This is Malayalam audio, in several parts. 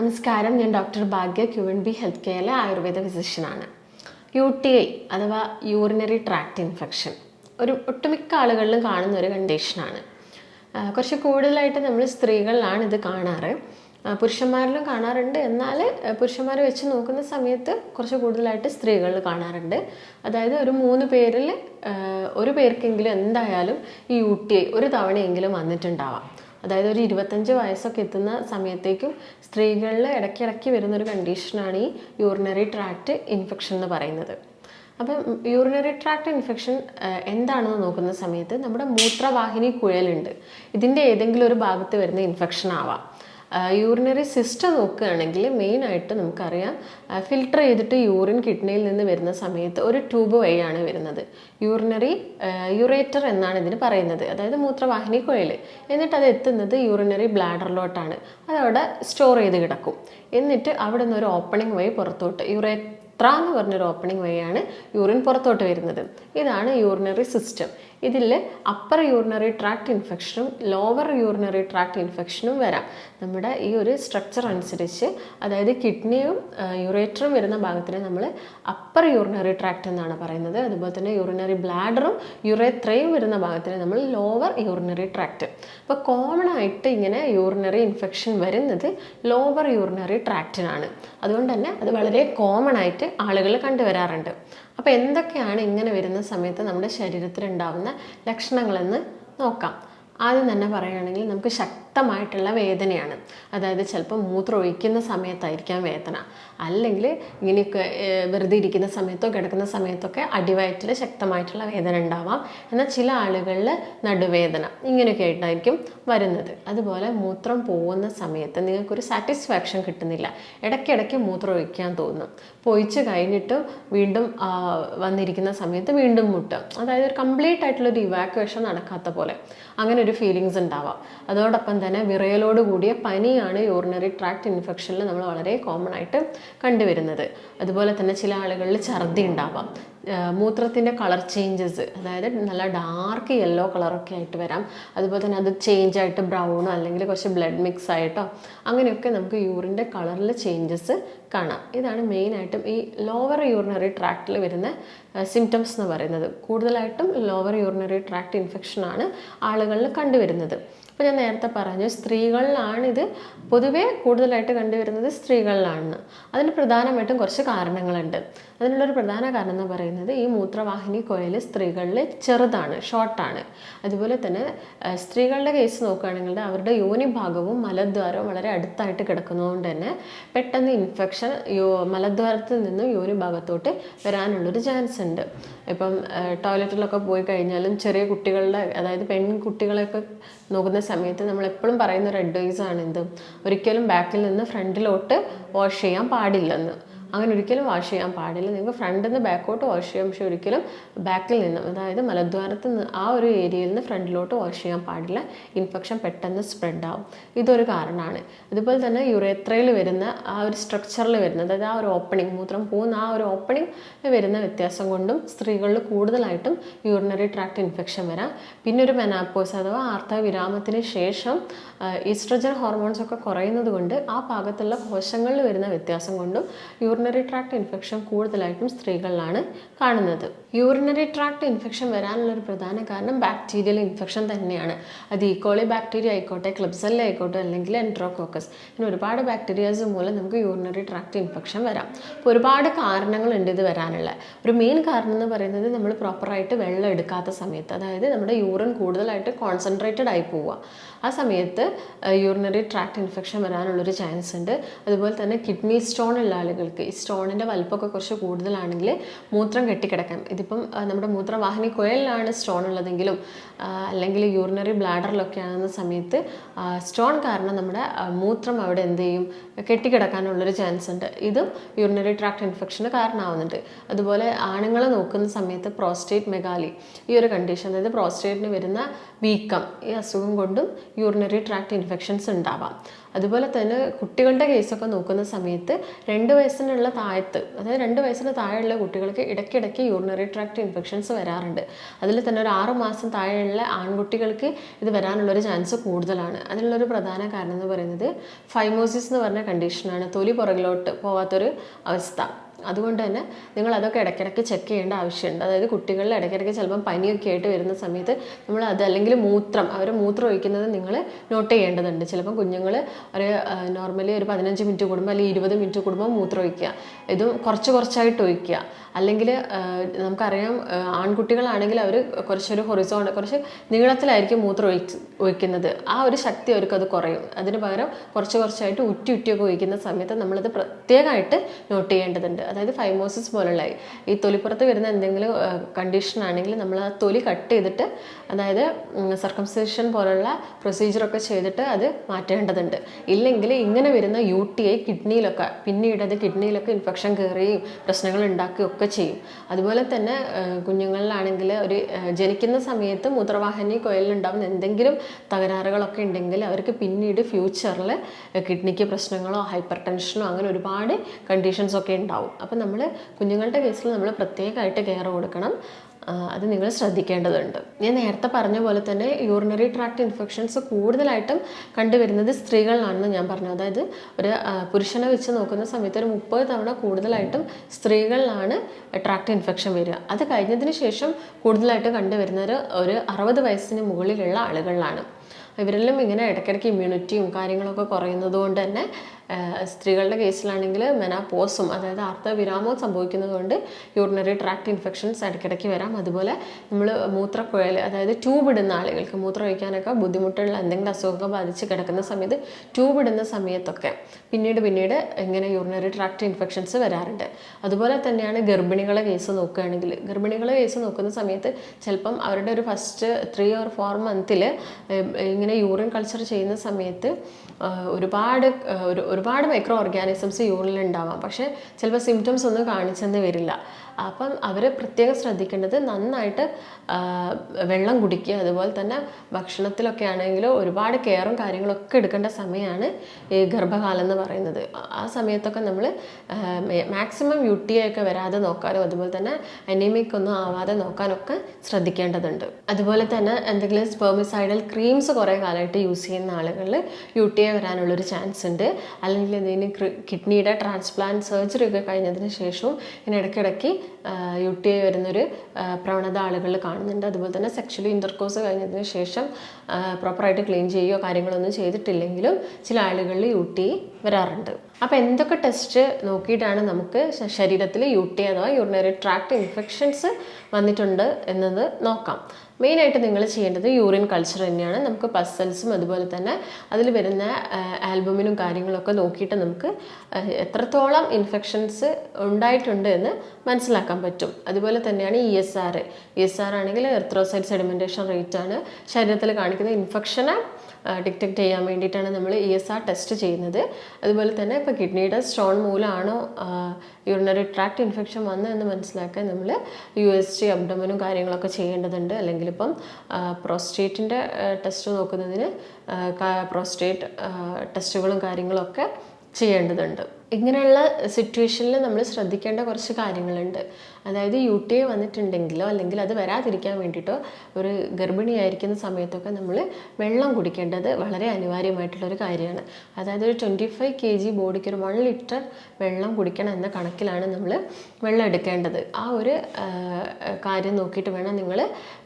നമസ്കാരം. ഞാൻ doctor Bhagya Q N B health കെയറിലെ Ayurveda ഫിസിഷ്യനാണ്. യു ടി ഐ അഥവാ യൂറിനറി ട്രാക്ട് ഇൻഫെക്ഷൻ ഒരു ഒട്ടുമിക്ക ആളുകളിലും കാണുന്ന ഒരു കണ്ടീഷനാണ്. കുറച്ച് കൂടുതലായിട്ട് നമ്മൾ സ്ത്രീകളിലാണ് ഇത് കാണാറ്. പുരുഷന്മാരിലും കാണാറുണ്ട്. എന്നാൽ പുരുഷന്മാർ വെച്ച് നോക്കുന്ന സമയത്ത് കുറച്ച് കൂടുതലായിട്ട് സ്ത്രീകളിൽ കാണാറുണ്ട്. അതായത് ഒരു മൂന്ന് പേരിൽ ഒരു പേർക്കെങ്കിലും എന്തായാലും ഈ യു ടി ഐ ഒരു തവണയെങ്കിലും വന്നിട്ടുണ്ടാവാം. അതായത് ഒരു ഇരുപത്തഞ്ച് വയസ്സൊക്കെ എത്തുന്ന സമയത്തേക്കും സ്ത്രീകളിൽ ഇടയ്ക്കിടയ്ക്ക് വരുന്ന ഒരു കണ്ടീഷനാണ് ഈ യൂറിനറി ട്രാക്റ്റ് ഇൻഫെക്ഷൻ എന്ന് പറയുന്നത്. അപ്പം യൂറിനറി ട്രാക്ട് ഇൻഫെക്ഷൻ എന്താണെന്ന് നോക്കുന്ന സമയത്ത് നമ്മുടെ മൂത്രവാഹിനി കുഴലുണ്ട്. ഇതിന്റെ ഏതെങ്കിലും ഒരു ഭാഗത്ത് വരുന്ന ഇൻഫെക്ഷൻ ആവാം. യൂറിനറി സിസ്റ്റം നോക്കുകയാണെങ്കിൽ മെയിനായിട്ട് നമുക്കറിയാം ഫിൽട്ടർ ചെയ്തിട്ട് യൂറിൻ കിഡ്നിയിൽ നിന്ന് വരുന്ന സമയത്ത് ഒരു ട്യൂബ് വഴിയാണ് വരുന്നത്. യൂറിനറി യുറേറ്റർ എന്നാണ് ഇതിന് പറയുന്നത്. അതായത് മൂത്രവാഹിനി കുഴൽ എന്നിട്ട് അത് എത്തുന്നത് യൂറിനറി ബ്ലാഡറിലോട്ടാണ് അതവിടെ സ്റ്റോർ ചെയ്ത് കിടക്കും. എന്നിട്ട് അവിടെ നിന്ന് ഒരു ഓപ്പണിംഗ് വഴി പുറത്തോട്ട് യുറേ ത്ര എന്ന് പറഞ്ഞൊരു ഓപ്പണിംഗ് വഴിയാണ് യൂറിൻ പുറത്തോട്ട് വരുന്നത്. ഇതാണ് യൂറിനറി സിസ്റ്റം ഇതിൽ അപ്പർ യൂറിനറി ട്രാക്ട് ഇൻഫെക്ഷനും ലോവർ യൂറിനറി ട്രാക്ട് ഇൻഫെക്ഷനും വരാം. നമ്മുടെ ഈ ഒരു സ്ട്രക്ചർ അനുസരിച്ച് അതായത് കിഡ്നിയും യുറേറ്ററും വരുന്ന ഭാഗത്തിന് നമ്മൾ അപ്പർ യൂറിനറി ട്രാക്ട് എന്നാണ് പറയുന്നത്. അതുപോലെ തന്നെ യൂറിനറി ബ്ലാഡറും യുറേത്രയും വരുന്ന ഭാഗത്തിന് നമ്മൾ ലോവർ യൂറിനറി ട്രാക്ട് അപ്പോൾ കോമൺ ആയിട്ട് ഇങ്ങനെ യൂറിനറി ഇൻഫെക്ഷൻ വരുന്നത് ലോവർ യൂറിനറി ട്രാക്റ്റിനാണ് അതുകൊണ്ട് തന്നെ അത് വളരെ കോമൺ ആയിട്ട് ആളുകൾ കണ്ടുവരാറുണ്ട്. അപ്പോൾ എന്തൊക്കെയാണ് ഇങ്ങനെ വരുന്ന സമയത്ത് നമ്മുടെ ശരീരത്തിൽ ഉണ്ടാകുന്ന ലക്ഷണങ്ങളെന്ന് നോക്കാം. ആദ്യം തന്നെ പറയുകയാണെങ്കിൽ നമുക്ക് ശക്തമായിട്ടുള്ള വേദനയാണ്. അതായത് ചിലപ്പോൾ മൂത്രം ഒഴിക്കുന്ന സമയത്തായിരിക്കാം വേദന. അല്ലെങ്കിൽ ഇങ്ങനെയൊക്കെ വെറുതെ ഇരിക്കുന്ന സമയത്തോ കിടക്കുന്ന സമയത്തൊക്കെ അടിവയറ്റിൽ ശക്തമായിട്ടുള്ള വേദന ഉണ്ടാവാം. എന്നാൽ ചില ആളുകളിൽ നടുവേദന ഇങ്ങനെയൊക്കെ ആയിട്ടായിരിക്കും വരുന്നത്. അതുപോലെ മൂത്രം പോകുന്ന സമയത്ത് നിങ്ങൾക്കൊരു സാറ്റിസ്ഫാക്ഷൻ കിട്ടുന്നില്ല. ഇടയ്ക്കിടയ്ക്ക് മൂത്രം ഒഴിക്കാൻ തോന്നും. പൊയിച്ച് കഴിഞ്ഞിട്ട് വീണ്ടും വന്നിരിക്കുന്ന സമയത്ത് വീണ്ടും മുട്ടും അതായത് ഒരു കംപ്ലീറ്റ് ആയിട്ടുള്ള ഒരു ഇവാക്വേഷൻ നടക്കാത്ത പോലെ. അങ്ങനെ ഒരു ഫീലിങ്സ് ഉണ്ടാവാം. അതോടൊപ്പം തന്നെ വിറയലോട് കൂടിയ പനിയാണ് യൂറിനറി ട്രാക്ട് ഇൻഫെക്ഷനിൽ നമ്മൾ വളരെ കോമൺ ആയിട്ട് കണ്ടുവരുന്നത്. അതുപോലെ തന്നെ ചില ആളുകളിൽ ഛർദി ഉണ്ടാവാം. മൂത്രത്തിന്റെ കളർ ചേഞ്ചസ് അതായത് നല്ല ഡാർക്ക് യെല്ലോ കളറൊക്കെ ആയിട്ട് വരാം. അതുപോലെ തന്നെ അത് ചേഞ്ച് ആയിട്ട് ബ്രൗണോ അല്ലെങ്കിൽ കുറച്ച് ബ്ലഡ് മിക്സ് ആയിട്ടോ അങ്ങനെയൊക്കെ നമുക്ക് യൂറിന്റെ കളറിൽ ചേഞ്ചസ് കാണാം. ഇതാണ് മെയിനായിട്ടും ഈ ലോവർ യൂറിനറി ട്രാക്റ്റിൽ വരുന്ന സിംറ്റംസ് എന്ന് പറയുന്നത്. കൂടുതലായിട്ടും ലോവർ യൂറിനറി ട്രാക്ട് ഇൻഫെക്ഷനാണ് ആളുകളിൽ കണ്ടുവരുന്നത്. അപ്പോൾ ഞാൻ നേരത്തെ പറഞ്ഞു സ്ത്രീകളിലാണ് ഇത് പൊതുവേ കൂടുതലായിട്ട് കണ്ടുവരുന്നത് സ്ത്രീകളിലാണ് അതിന് പ്രധാനമായിട്ടും കുറച്ച് കാരണങ്ങളുണ്ട്. അതിനുള്ളൊരു പ്രധാന കാരണം എന്ന് പറയുന്നത് ഈ മൂത്രവാഹിനി കോയിൽ സ്ത്രീകളിൽ ചെറുതാണ് ഷോർട്ടാണ് അതുപോലെ തന്നെ സ്ത്രീകളുടെ കേസ് നോക്കുകയാണെങ്കിൽ അവരുടെ യോനി ഭാഗവും മലദ്വാരവും വളരെ അടുത്തായിട്ട് കിടക്കുന്നതുകൊണ്ട് തന്നെ പെട്ടെന്ന് ഇൻഫെക്ഷൻ യോ മലദ്വാരത്തിൽ നിന്നും യോനി ഭാഗത്തോട്ട് വരാനുള്ളൊരു ചാൻസ് ഉണ്ട്. ഇപ്പം ടോയ്ലറ്റിലൊക്കെ പോയി കഴിഞ്ഞാലും ചെറിയ കുട്ടികളുടെ അതായത് പെൺകുട്ടികളെയൊക്കെ നോക്കുന്ന സമയത്ത് നമ്മൾ എപ്പോഴും പറയുന്ന ഒരു അഡ്വൈസാണ് എന്ത് ഒരിക്കലും ബാക്കിൽ നിന്ന് ഫ്രണ്ടിലോട്ട് വാഷ് ചെയ്യാൻ പാടില്ലെന്ന്. അങ്ങനെ ഒരിക്കലും വാഷ് ചെയ്യാൻ പാടില്ല. നിങ്ങൾക്ക് ഫ്രണ്ടിൽ നിന്ന് ബാക്കോട്ട് വാഷ് ചെയ്യാം. പക്ഷേ ഒരിക്കലും ബാക്കിൽ നിന്ന് അതായത് മലദ്വാരത്ത് നിന്ന് ആ ഒരു ഏരിയയിൽ നിന്ന് ഫ്രണ്ടിലോട്ട് വാഷ് ചെയ്യാൻ പാടില്ല. ഇൻഫെക്ഷൻ പെട്ടെന്ന് സ്പ്രെഡ് ആവും. ഇതൊരു കാരണമാണ്. അതുപോലെ തന്നെ യുറേത്രയിൽ വരുന്ന ആ ഒരു സ്ട്രക്ചറിൽ വരുന്ന അതായത് ആ ഒരു ഓപ്പണിംഗ് മൂത്രം പോകുന്ന ആ ഒരു ഓപ്പണിംഗ് വരുന്ന വ്യത്യാസം കൊണ്ടും സ്ത്രീകളിൽ കൂടുതലായിട്ടും യൂറിനറി ട്രാക്ട് ഇൻഫെക്ഷൻ വരാം. പിന്നെ ഒരു മെനാപ്പോസ് അഥവാ ആർത്തവിരാമത്തിന് ശേഷം ഈസ്ട്രജൻ ഹോർമോൺസ് ഒക്കെ കുറയുന്നത് കൊണ്ട് ആ ഭാഗത്തുള്ള കോശങ്ങളിൽ വരുന്ന വ്യത്യാസം കൊണ്ടും യൂറിനറി ട്രാക്ട് ഇൻഫെക്ഷൻ കൂടുതലായിട്ടും സ്ത്രീകളിലാണ് കാണുന്നത്. യൂറിനറി ട്രാക്ട് ഇൻഫെക്ഷൻ വരാനുള്ള ഒരു പ്രധാന കാരണം ബാക്ടീരിയൽ ഇൻഫെക്ഷൻ തന്നെയാണ്. അത് ഈക്കോളി ബാക്ടീരിയ ആയിക്കോട്ടെ ക്ലിപ്സല്ല ആയിക്കോട്ടെ അല്ലെങ്കിൽ എൻട്രോകോക്കസ് ഇങ്ങനെ ഒരുപാട് ബാക്ടീരിയാസ് മൂലം നമുക്ക് യൂറിനറി ട്രാക്ട് ഇൻഫെക്ഷൻ വരാം. അപ്പോൾ ഒരുപാട് കാരണങ്ങളുണ്ട് ഇത് വരാനുള്ള. ഒരു മെയിൻ കാരണം എന്ന് പറയുന്നത് നമ്മൾ പ്രോപ്പറായിട്ട് വെള്ളം എടുക്കാത്ത സമയത്ത് അതായത് നമ്മുടെ യൂറിൻ കൂടുതലായിട്ട് കോൺസെൻട്രേറ്റഡ് ആയി പോവുക. ആ സമയത്ത് യൂറിനറി ട്രാക്ട് ഇൻഫെക്ഷൻ വരാനുള്ളൊരു ചാൻസ് ഉണ്ട്. അതുപോലെ തന്നെ കിഡ്നി സ്റ്റോൺ ഉള്ള ആളുകൾക്ക് ഈ സ്റ്റോണിന്റെ വലുപ്പമൊക്കെ കുറച്ച് കൂടുതലാണെങ്കിൽ മൂത്രം കെട്ടിക്കിടക്കാം ഇതിപ്പം നമ്മുടെ മൂത്രവാഹിനി കുഴലിലാണ് സ്റ്റോൺ ഉള്ളതെങ്കിലും അല്ലെങ്കിൽ യൂറിനറി ബ്ലാഡറിലൊക്കെ ആകുന്ന സമയത്ത് സ്റ്റോൺ കാരണം നമ്മുടെ മൂത്രം അവിടെ എന്ത് ചെയ്യും? കെട്ടിക്കിടക്കാനുള്ളൊരു ചാൻസ് ഉണ്ട്. ഇതും യൂറിനറി ട്രാക്ട് ഇൻഫെക്ഷന് കാരണമാവുന്നുണ്ട്. അതുപോലെ ആണുങ്ങളെ നോക്കുന്ന സമയത്ത് പ്രോസ്റ്റേറ്റ് മെഗാലി ഈ ഒരു കണ്ടീഷൻ അതായത് പ്രോസ്റ്റേറ്റിന് വരുന്ന വീക്കം ഈ അസുഖം കൊണ്ടും യൂറിനറി ട്രാക്ട് ഇൻഫെക്ഷൻസ് ഉണ്ടാവാം. അതുപോലെ തന്നെ കുട്ടികളുടെ കേസൊക്കെ നോക്കുന്ന സമയത്ത് രണ്ട് വയസ്സിനുള്ള താഴത്ത് അതായത് രണ്ട് വയസ്സിന് താഴെയുള്ള കുട്ടികൾക്ക് ഇടയ്ക്കിടയ്ക്ക് യൂറിനറി ട്രാക്ട് ഇൻഫെക്ഷൻസ് വരാറുണ്ട്. അതിൽ തന്നെ ഒരു ആറ് മാസം താഴെയുള്ള ആൺകുട്ടികൾക്ക് ഇത് വരാനുള്ളൊരു ചാൻസ് കൂടുതലാണ്. അതിനുള്ളൊരു പ്രധാന കാരണം എന്ന് പറയുന്നത് ഫൈമോസിസ് എന്ന് പറഞ്ഞ കണ്ടീഷനാണ് തൊലി പുറകിലോട്ട് പോവാത്തൊരു അവസ്ഥ. അതുകൊണ്ട് തന്നെ നിങ്ങൾ അതൊക്കെ ഇടയ്ക്കിടയ്ക്ക് ചെക്ക് ചെയ്യേണ്ട ആവശ്യമുണ്ട്. അതായത് കുട്ടികളിൽ ഇടയ്ക്കിടയ്ക്ക് ചിലപ്പം പനിയൊക്കെ ആയിട്ട് വരുന്ന സമയത്ത് നമ്മൾ അത് അല്ലെങ്കിൽ മൂത്രം അവർ മൂത്രം ഒഴിക്കുന്നത് നിങ്ങൾ നോട്ട് ചെയ്യേണ്ടതുണ്ട്. ചിലപ്പം കുഞ്ഞുങ്ങൾ ഒരു നോർമലി ഒരു പതിനഞ്ച് മിനിറ്റ് കൂടുമ്പോൾ അല്ലെങ്കിൽ ഇരുപത് മിനിറ്റ് കൂടുമ്പോൾ മൂത്രം ഒഴിക്കുക. ഇത് കുറച്ച് കുറച്ചായിട്ട് ഒഴിക്കുക. അല്ലെങ്കിൽ നമുക്കറിയാം ആൺകുട്ടികളാണെങ്കിൽ അവർ കുറച്ചൊരു ഹൊറിസോൺ കുറച്ച് നീളത്തിലായിരിക്കും മൂത്രം ഒഴിച്ച് ഒഴിക്കുന്നത്. ആ ഒരു ശക്തി അവർക്ക് അത് കുറയും. അതിന് പകരം കുറച്ച് കുറച്ചായിട്ട് ഉറ്റി ഉറ്റിയൊക്കെ ഒഴിക്കുന്ന സമയത്ത് നമ്മളത് പ്രത്യേകമായിട്ട് നോട്ട് ചെയ്യേണ്ടതുണ്ട്. അതായത് ഫൈമോസിസ് പോലുള്ള ഈ തൊലിപ്പുറത്ത് വരുന്ന എന്തെങ്കിലും കണ്ടീഷൻ ആണെങ്കിൽ നമ്മൾ ആ തൊലി കട്ട് ചെയ്തിട്ട് അതായത് സർക്കംസേഷൻ പോലുള്ള പ്രൊസീജിയറൊക്കെ ചെയ്തിട്ട് അത് മാറ്റേണ്ടതുണ്ട്. ഇല്ലെങ്കിൽ ഇങ്ങനെ വരുന്ന യു ടി ഐ കിഡ്നിയിലൊക്കെ പിന്നീട് അത് കിഡ്നിയിലൊക്കെ ഇൻഫെക്ഷൻ കയറുകയും പ്രശ്നങ്ങൾ ഉണ്ടാക്കുകയും ഒക്കെ ചെയ്യും. അതുപോലെ തന്നെ കുഞ്ഞുങ്ങളിലാണെങ്കിൽ ഒരു ജനിക്കുന്ന സമയത്ത് മൂത്രവാഹിനി കുഴലിലുണ്ടാകുന്ന എന്തെങ്കിലും തകരാറുകളൊക്കെ ഉണ്ടെങ്കിൽ അവർക്ക് പിന്നീട് ഫ്യൂച്ചറിൽ കിഡ്നിക്ക് പ്രശ്നങ്ങളോ ഹൈപ്പർ ടെൻഷനോ അങ്ങനെ ഒരുപാട് കണ്ടീഷൻസ് ഒക്കെ ഉണ്ടാവും. അപ്പം നമ്മൾ കുഞ്ഞുങ്ങളുടെ കേസിൽ നമ്മൾ പ്രത്യേകമായിട്ട് കെയർ കൊടുക്കണം. അത് നിങ്ങൾ ശ്രദ്ധിക്കേണ്ടതുണ്ട്. ഞാൻ നേരത്തെ പറഞ്ഞ പോലെ തന്നെ യൂറിനറി ട്രാക്ട് ഇൻഫെക്ഷൻസ് കൂടുതലായിട്ടും കണ്ടുവരുന്നത് സ്ത്രീകളിലാണെന്ന് ഞാൻ പറഞ്ഞു. അതായത് ഒരു പുരുഷനെ വെച്ച് നോക്കുന്ന സമയത്ത് ഒരു മുപ്പത് തവണ കൂടുതലായിട്ടും സ്ത്രീകളിലാണ് ട്രാക്ട് ഇൻഫെക്ഷൻ വരിക. അത് കഴിഞ്ഞതിന് ശേഷം കൂടുതലായിട്ട് കണ്ടുവരുന്നത് ഒരു അറുപത് വയസ്സിന് മുകളിലുള്ള ആളുകളിലാണ്. ഇവരെല്ലാം ഇങ്ങനെ ഇടയ്ക്കിടയ്ക്ക് ഇമ്മ്യൂണിറ്റിയും കാര്യങ്ങളൊക്കെ കുറയുന്നത് കൊണ്ട് തന്നെ സ്ത്രീകളുടെ കേസിലാണെങ്കിൽ മെനാപോസും അതായത് ആർത്തവിരാമവും സംഭവിക്കുന്നതുകൊണ്ട് യൂറിനറി ട്രാക്ട് ഇൻഫെക്ഷൻസ് ഇടയ്ക്കിടയ്ക്ക് വരാം. അതുപോലെ നമ്മൾ മൂത്രക്കുഴൽ അതായത് ട്യൂബ് ഇടുന്ന ആളുകൾക്ക് മൂത്രം ഒഴിക്കാനൊക്കെ ബുദ്ധിമുട്ടുള്ള എന്തെങ്കിലും അസുഖമൊക്കെ ബാധിച്ച് കിടക്കുന്ന സമയത്ത് ട്യൂബ് ഇടുന്ന സമയത്തൊക്കെ പിന്നീട് പിന്നീട് ഇങ്ങനെ യൂറിനറി ട്രാക്ട് ഇൻഫെക്ഷൻസ് വരാറുണ്ട്. അതുപോലെ തന്നെയാണ് ഗർഭിണികളെ കേസ് നോക്കുകയാണെങ്കിൽ ഗർഭിണികളെ കേസ് നോക്കുന്ന സമയത്ത് ചിലപ്പം അവരുടെ ഒരു ഫസ്റ്റ് ത്രീ ഓർ ഫോർ മന്തിൽ ഇങ്ങനെ യൂറിൻ കൾച്ചർ ചെയ്യുന്ന സമയത്ത് ഒരുപാട് ഒരു ഒരുപാട് മൈക്രോ ഓർഗാനിസംസ് യൂറിനിൽ ഉണ്ടാവാം. പക്ഷേ ചിലപ്പോൾ സിംറ്റംസ് ഒന്നും കാണിച്ചെന്ന് വരില്ല. അപ്പം അവരെ പ്രത്യേകം ശ്രദ്ധിക്കേണ്ടത് നന്നായിട്ട് വെള്ളം കുടിക്കുക അതുപോലെ തന്നെ ഭക്ഷണത്തിലൊക്കെ ആണെങ്കിലും ഒരുപാട് കെയറും കാര്യങ്ങളൊക്കെ എടുക്കേണ്ട സമയമാണ് ഈ ഗർഭകാലം എന്ന് പറയുന്നത്. ആ- സമയത്തൊക്കെ നമ്മൾ മാക്സിമം യു ടി ഒക്കെ വരാതെ നോക്കാനും അതുപോലെ തന്നെ അനീമിക് ഒന്നും ആവാതെ നോക്കാനൊക്കെ ശ്രദ്ധിക്കേണ്ടതുണ്ട്. അതുപോലെ തന്നെ എന്തെങ്കിലും സ്പെർമിസൈഡൽ ക്രീംസ് കുറേ കാലമായിട്ട് യൂസ് ചെയ്യുന്ന ആളുകളിൽ യു ടി ഐ വരാനുള്ളൊരു ചാൻസ് ഉണ്ട്. അല്ലെങ്കിൽ എന്തെങ്കിലും കിഡ്നിയുടെ ട്രാൻസ്പ്ലാന്റ് സർജറി ഒക്കെ കഴിഞ്ഞതിന് ശേഷവും ഇങ്ങനെ ഇടയ്ക്കിടയ്ക്ക് യു ടി ഐ വരുന്നൊരു പ്രവണത ആളുകളിൽ കാണുന്നുണ്ട്. അതുപോലെ തന്നെ സെക്ഷലി ഇന്റർകോഴ്സ് കഴിഞ്ഞതിന് ശേഷം പ്രോപ്പറായിട്ട് ക്ലീൻ ചെയ്യുകയോ കാര്യങ്ങളൊന്നും ചെയ്തിട്ടില്ലെങ്കിലും ചില ആളുകളിൽ യു ടി ഐ വരാറുണ്ട്. അപ്പോൾ എന്തൊക്കെ ടെസ്റ്റ് നോക്കിയിട്ടാണ് നമുക്ക് ശരീരത്തിൽ യു ടി അഥവാ യൂറിനറി ട്രാക്ട് ഇൻഫെക്ഷൻസ് വന്നിട്ടുണ്ട് എന്നത് നോക്കാം. മെയിനായിട്ട് നിങ്ങൾ ചെയ്യേണ്ടത് യൂറിൻ കൾച്ചർ തന്നെയാണ്. നമുക്ക് പസൽസും അതുപോലെ തന്നെ അതിൽ വരുന്ന ആൽബമിനും കാര്യങ്ങളൊക്കെ നോക്കിയിട്ട് നമുക്ക് എത്രത്തോളം ഇൻഫെക്ഷൻസ് ഉണ്ടായിട്ടുണ്ട് എന്ന് മനസ്സിലാക്കാൻ പറ്റും. അതുപോലെ തന്നെയാണ് E S R. E S R ആണെങ്കിൽ എർത്രോസൈഡ് സെഡിമെന്റേഷൻ റേറ്റ് ആണ് ശരീരത്തിൽ കാണിക്കുന്ന ഇൻഫെക്ഷനെ ഡിറ്റക്ട് ചെയ്യാൻ വേണ്ടിയിട്ടാണ് നമ്മൾ ഇ എസ് ആർ ടെസ്റ്റ് ചെയ്യുന്നത്. അതുപോലെ തന്നെ ഇപ്പോൾ കിഡ്നിയുടെ സ്റ്റോൺ മൂലമാണോ യൂറിനറി ട്രാക്ട് ഇൻഫെക്ഷൻ വന്നതെന്ന് മനസ്സിലാക്കാൻ നമ്മൾ യു എസ് ടി അബ്ഡമനും കാര്യങ്ങളൊക്കെ ചെയ്യേണ്ടതുണ്ട്. അല്ലെങ്കിൽ ഇപ്പം പ്രോസ്റ്റേറ്റിന്റെ ടെസ്റ്റ് നോക്കുന്നതിന് പ്രോസ്റ്റേറ്റ് ടെസ്റ്റുകളും കാര്യങ്ങളൊക്കെ ചെയ്യേണ്ടതുണ്ട്. ഇങ്ങനെയുള്ള സിറ്റുവേഷനിൽ നമ്മൾ ശ്രദ്ധിക്കേണ്ട കുറച്ച് കാര്യങ്ങളുണ്ട്. അതായത് യു ടി ഐ വന്നിട്ടുണ്ടെങ്കിലോ അല്ലെങ്കിൽ അത് വരാതിരിക്കാൻ വേണ്ടിയിട്ടോ ഒരു ഗർഭിണിയായിരിക്കുന്ന സമയത്തൊക്കെ നമ്മൾ വെള്ളം കുടിക്കേണ്ടത് വളരെ അനിവാര്യമായിട്ടുള്ളൊരു കാര്യമാണ്. അതായത് ഒരു ട്വന്റി ഫൈവ് കെ ജി ബോഡിക്ക് ഒരു വൺ ലിറ്റർ വെള്ളം കുടിക്കണം എന്ന കണക്കിലാണ് നമ്മൾ വെള്ളം എടുക്കേണ്ടത്. ആ ഒരു കാര്യം നോക്കിയിട്ട് വേണം നിങ്ങൾ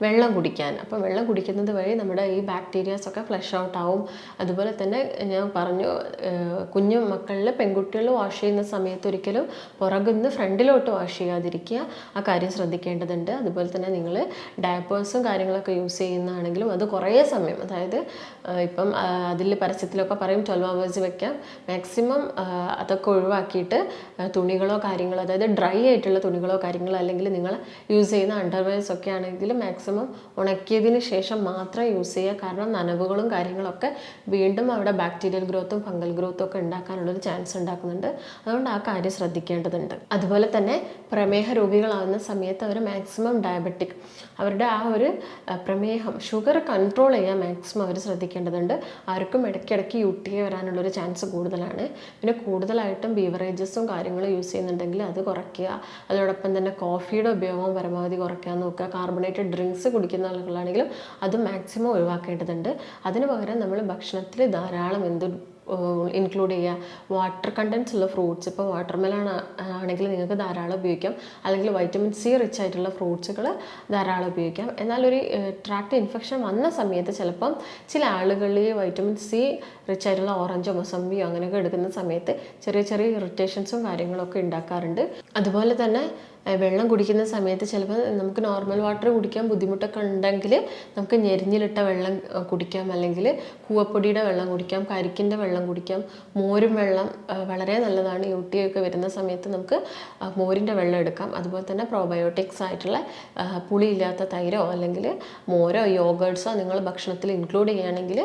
വെള്ളം കുടിക്കാൻ. അപ്പോൾ വെള്ളം കുടിക്കുന്നത് വഴി നമ്മുടെ ഈ ബാക്ടീരിയാസ് ഒക്കെ ഫ്ലഷ് ഔട്ട് ആവും. അതുപോലെ തന്നെ ഞാൻ പറഞ്ഞു കുഞ്ഞു മക്കളിൽ പെൺകുട്ടികൾ വാഷ് ചെയ്യുന്ന സമയത്ത് ഒരിക്കലും പുറകുന്ന് ഫ്രണ്ടിലോട്ട് വാഷ് ചെയ്യാതിരിക്കുക. ആ കാര്യം ശ്രദ്ധിക്കേണ്ടതുണ്ട്. അതുപോലെ തന്നെ നിങ്ങൾ ഡയപ്പേഴ്സും കാര്യങ്ങളൊക്കെ യൂസ് ചെയ്യുന്നതാണെങ്കിലും അത് കുറേ സമയം അതായത് ഇപ്പം അതിൽ പരസ്യത്തിലൊക്കെ പറയും ട്വൽവ് അവേഴ്സ് വെക്കാം. മാക്സിമം അതൊക്കെ ഒഴിവാക്കിയിട്ട് തുണികളോ കാര്യങ്ങളോ അതായത് ഡ്രൈ ആയിട്ടുള്ള തുണികളോ കാര്യങ്ങളോ അല്ലെങ്കിൽ നിങ്ങൾ യൂസ് ചെയ്യുന്ന അണ്ടർവെയർസ് ഒക്കെ ആണെങ്കിൽ മാക്സിമം ഉണക്കിയതിന് ശേഷം മാത്രം യൂസ് ചെയ്യുക. കാരണം നനവുകളും കാര്യങ്ങളൊക്കെ വീണ്ടും അവിടെ ബാക്ടീരിയൽ ഗ്രോത്തും ഫംഗൽ ഗ്രോത്തും ഒക്കെ ഉണ്ടാക്കാനുള്ളൊരു ചാൻസ് ഉണ്ടാക്കുന്നുണ്ട്. അതുകൊണ്ട് ആ കാര്യം ശ്രദ്ധിക്കേണ്ടതുണ്ട്. അതുപോലെ തന്നെ പ്രമേഹ രോഗികളാകുന്ന സമയത്ത് അവർ മാക്സിമം ഡയബറ്റിക് അവരുടെ ആ ഒരു പ്രമേഹം ഷുഗർ കൺട്രോൾ ചെയ്യാൻ മാക്സിമം അവർ ശ്രദ്ധിക്കേണ്ടതുണ്ട്. ആർക്കും ഇടയ്ക്കിടയ്ക്ക് യു ടി വരാനുള്ളൊരു ചാൻസ് കൂടുതലാണ്. പിന്നെ കൂടുതലായിട്ടും ബീവറേജസും കാര്യങ്ങളും യൂസ് ചെയ്യുന്നുണ്ടെങ്കിൽ അത് കുറയ്ക്കുക. അതോടൊപ്പം തന്നെ കോഫിയുടെ ഉപയോഗം പരമാവധി കുറയ്ക്കാൻ നോക്കുക. കാർബണേറ്റഡ് ഡ്രിങ്ക്സ് കുടിക്കുന്ന ആളുകളാണെങ്കിലും അത് മാക്സിമം ഒഴിവാക്കേണ്ടതുണ്ട്. അതിന് പകരം നമ്മൾ ഭക്ഷണത്തിൽ ധാരാളം എന്ത് ഇൻക്ലൂഡ് ചെയ്യുക. വാട്ടർ കണ്ടൻസ് ഉള്ള ഫ്രൂട്ട്സ് ഇപ്പോൾ വാട്ടർ മെലൺ ആണെങ്കിൽ നിങ്ങൾക്ക് ധാരാളം ഉപയോഗിക്കാം. അല്ലെങ്കിൽ വൈറ്റമിൻ സി റിച്ച് ആയിട്ടുള്ള ഫ്രൂട്ട്സുകൾ ധാരാളം ഉപയോഗിക്കാം. എന്നാൽ ഒരു ട്രാക്ട് ഇൻഫെക്ഷൻ വന്ന സമയത്ത് ചിലപ്പം ചില ആളുകളിൽ വൈറ്റമിൻ സി റിച്ച് ആയിട്ടുള്ള ഓറഞ്ചോ മൊസമ്പിയോ അങ്ങനെയൊക്കെ എടുക്കുന്ന സമയത്ത് ചെറിയ ചെറിയ ഇറിറ്റേഷൻസും കാര്യങ്ങളൊക്കെ ഉണ്ടാക്കാറുണ്ട്. അതുപോലെ തന്നെ വെള്ളം കുടിക്കുന്ന സമയത്ത് ചിലപ്പോൾ നമുക്ക് നോർമൽ വാട്ടർ കുടിക്കാൻ ബുദ്ധിമുട്ടൊക്കെ ഉണ്ടെങ്കിൽ നമുക്ക് ഞെരിഞ്ഞിലിട്ട വെള്ളം കുടിക്കാം. അല്ലെങ്കിൽ കൂവപ്പൊടിയുടെ വെള്ളം കുടിക്കാം കരിക്കിന്റെ വെള്ളം കുടിക്കാം. മോരും വെള്ളം വളരെ നല്ലതാണ്. യു ഒക്കെ വരുന്ന സമയത്ത് നമുക്ക് മോരിന്റെ വെള്ളം എടുക്കാം. അതുപോലെ തന്നെ പ്രോബയോട്ടിക്സ് ആയിട്ടുള്ള പുളിയില്ലാത്ത തൈരോ അല്ലെങ്കിൽ മോരോ യോഗേർട്സോ നിങ്ങൾ ഭക്ഷണത്തിൽ ഇൻക്ലൂഡ് ചെയ്യുകയാണെങ്കിൽ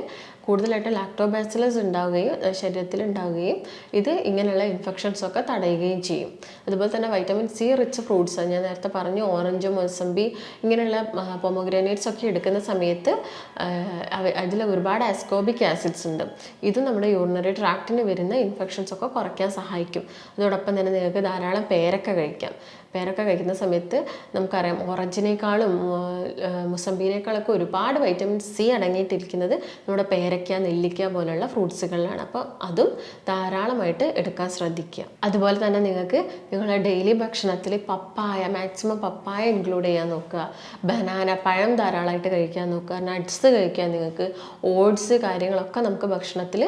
കൂടുതലായിട്ട് ലാക്ടോബാസിലസ് ഉണ്ടാവുകയും ശരീരത്തിൽ ഉണ്ടാവുകയും ഇത് ഇങ്ങനെയുള്ള ഇൻഫെക്ഷൻസ് ഒക്കെ തടയുകയും ചെയ്യും. അതുപോലെ തന്നെ വൈറ്റമിൻ സി റിച്ച് ഫ്രൂട്ട്സ് ഞാൻ നേരത്തെ പറഞ്ഞു ഓറഞ്ച് മൊസമ്പി ഇങ്ങനെയുള്ള പൊമോഗ്രാനേറ്റ്സ് ഒക്കെ എടുക്കുന്ന സമയത്ത് അതിൽ ഒരുപാട് ആസ്കോബിക് ആസിഡ്സ് ഉണ്ട്. ഇത് നമ്മുടെ യൂറിനറി ട്രാക്റ്റിന് വരുന്ന ഇൻഫെക്ഷൻസ് ഒക്കെ കുറയ്ക്കാൻ സഹായിക്കും. അതോടൊപ്പം തന്നെ നിങ്ങൾക്ക് ധാരാളം പേരക്ക കഴിക്കാം. പേരക്ക കഴിക്കുന്ന സമയത്ത് നമുക്കറിയാം ഓറഞ്ചിനേക്കാളും മുസമ്പിനേക്കാളൊക്കെ ഒരുപാട് വൈറ്റമിൻ സി അടങ്ങിയിട്ടിരിക്കുന്നത് നമ്മുടെ പേരയ്ക്ക നെല്ലിക്ക പോലുള്ള ഫ്രൂട്ട്സുകളിലാണ് അപ്പോൾ അതും ധാരാളമായിട്ട് എടുക്കാൻ ശ്രദ്ധിക്കുക. അതുപോലെ തന്നെ നിങ്ങൾക്ക് നിങ്ങളുടെ ഡെയിലി ഭക്ഷണത്തിൽ പപ്പായ മാക്സിമം പപ്പായ ഇൻക്ലൂഡ് ചെയ്യാൻ നോക്കുക. ബനാന പഴം ധാരാളമായിട്ട് കഴിക്കാൻ നോക്കുക. നട്ട്സ് കഴിക്കാൻ നിങ്ങൾക്ക് ഓട്സ് കാര്യങ്ങളൊക്കെ നമുക്ക് ഭക്ഷണത്തിൽ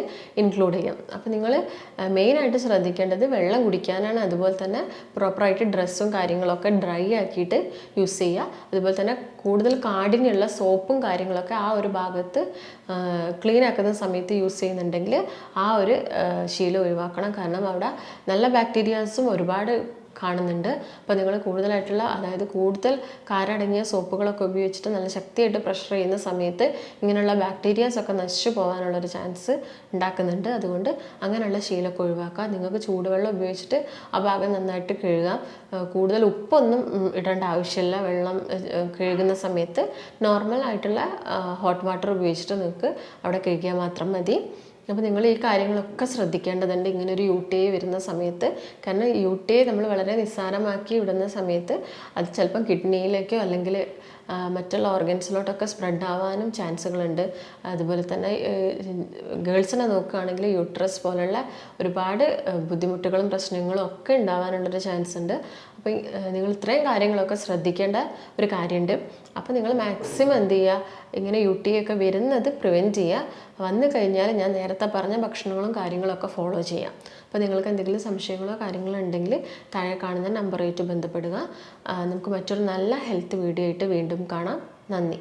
ഇൻക്ലൂഡ് ചെയ്യാം. അപ്പോൾ നിങ്ങൾ മെയിനായിട്ട് ശ്രദ്ധിക്കേണ്ടത് വെള്ളം കുടിക്കാനാണ്. അതുപോലെ തന്നെ പ്രോപ്പറായിട്ട് ഡ്രസ്സും കാര്യങ്ങളൊക്കെ ഡ്രൈ ആക്കിയിട്ട് യൂസ് ചെയ്യുക. അതുപോലെ തന്നെ കൂടുതൽ കാഠിന്യമുള്ള സോപ്പും കാര്യങ്ങളൊക്കെ ആ ഒരു ഭാഗത്ത് ക്ലീൻ ആക്കുന്ന സമയത്ത് യൂസ് ചെയ്യുന്നുണ്ടെങ്കിൽ ആ ഒരു ശീലം ഒഴിവാക്കണം. കാരണം അവിടെ നല്ല ബാക്ടീരിയാസും ഒരുപാട് കാണുന്നുണ്ട്. അപ്പോൾ നിങ്ങൾ കൂടുതലായിട്ടുള്ള അതായത് കൂടുതൽ കാരടങ്ങിയ സോപ്പുകളൊക്കെ ഉപയോഗിച്ചിട്ട് നല്ല ശക്തിയായിട്ട് പ്രഷർ ചെയ്യുന്ന സമയത്ത് ഇങ്ങനെയുള്ള ബാക്ടീരിയാസ് ഒക്കെ നശിച്ചു പോകാനുള്ളൊരു ചാൻസ് ഉണ്ടാക്കുന്നുണ്ട്. അതുകൊണ്ട് അങ്ങനെയുള്ള ശീലമൊക്കെ ഒഴിവാക്കുക. നിങ്ങൾക്ക് ചൂടുവെള്ളം ഉപയോഗിച്ചിട്ട് ആ ഭാഗം നന്നായിട്ട് കഴുകാം കൂടുതൽ ഉപ്പൊന്നും ഇടേണ്ട ആവശ്യമില്ല. വെള്ളം കഴുകുന്ന സമയത്ത് നോർമൽ ആയിട്ടുള്ള ഹോട്ട് വാട്ടർ ഉപയോഗിച്ചിട്ട് നിങ്ങൾക്ക് അവിടെ കഴുകിയാൽ മാത്രം മതി. അപ്പോൾ നിങ്ങൾ ഈ കാര്യങ്ങളൊക്കെ ശ്രദ്ധിക്കേണ്ടതുണ്ട്. ഇങ്ങനെ ഒരു യു ടി ഐ വരുന്ന സമയത്ത്. കാരണം യു ടി ഐ നമ്മൾ വളരെ നിസ്സാരമാക്കി വിടുന്ന സമയത്ത് അത് ചിലപ്പം കിഡ്നിയിലേക്കോ അല്ലെങ്കിൽ മറ്റുള്ള ഓർഗൻസിലോട്ടൊക്കെ സ്പ്രെഡ് ആവാനും ചാൻസുകളുണ്ട്. അതുപോലെ തന്നെ ഗേൾസിനെ നോക്കുകയാണെങ്കിൽ യൂട്രസ് പോലുള്ള ഒരുപാട് ബുദ്ധിമുട്ടുകളും പ്രശ്നങ്ങളും ഒക്കെ ഉണ്ടാവാനുള്ളൊരു ചാൻസ് ഉണ്ട് അപ്പോൾ നിങ്ങൾ ഇത്രയും കാര്യങ്ങളൊക്കെ ശ്രദ്ധിക്കേണ്ട ഒരു കാര്യമുണ്ട്. അപ്പോൾ നിങ്ങൾ മാക്സിമം എന്ത് ചെയ്യുക ഇങ്ങനെ യു ടി ഒക്കെ വരുന്നത് പ്രിവെന്റ് ചെയ്യുക. വന്നു കഴിഞ്ഞാൽ ഞാൻ നേരത്തെ പറഞ്ഞ ഭക്ഷണങ്ങളും കാര്യങ്ങളൊക്കെ ഫോളോ ചെയ്യാം അപ്പോൾ നിങ്ങൾക്ക് എന്തെങ്കിലും സംശയങ്ങളോ കാര്യങ്ങളോ ഉണ്ടെങ്കിൽ താഴെ കാണുന്ന നമ്പറുമായിട്ട് ബന്ധപ്പെടുക. നമുക്ക് മറ്റൊരു നല്ല ഹെൽത്ത് വീഡിയോ ആയിട്ട് വീണ്ടും കാണാം. നന്ദി.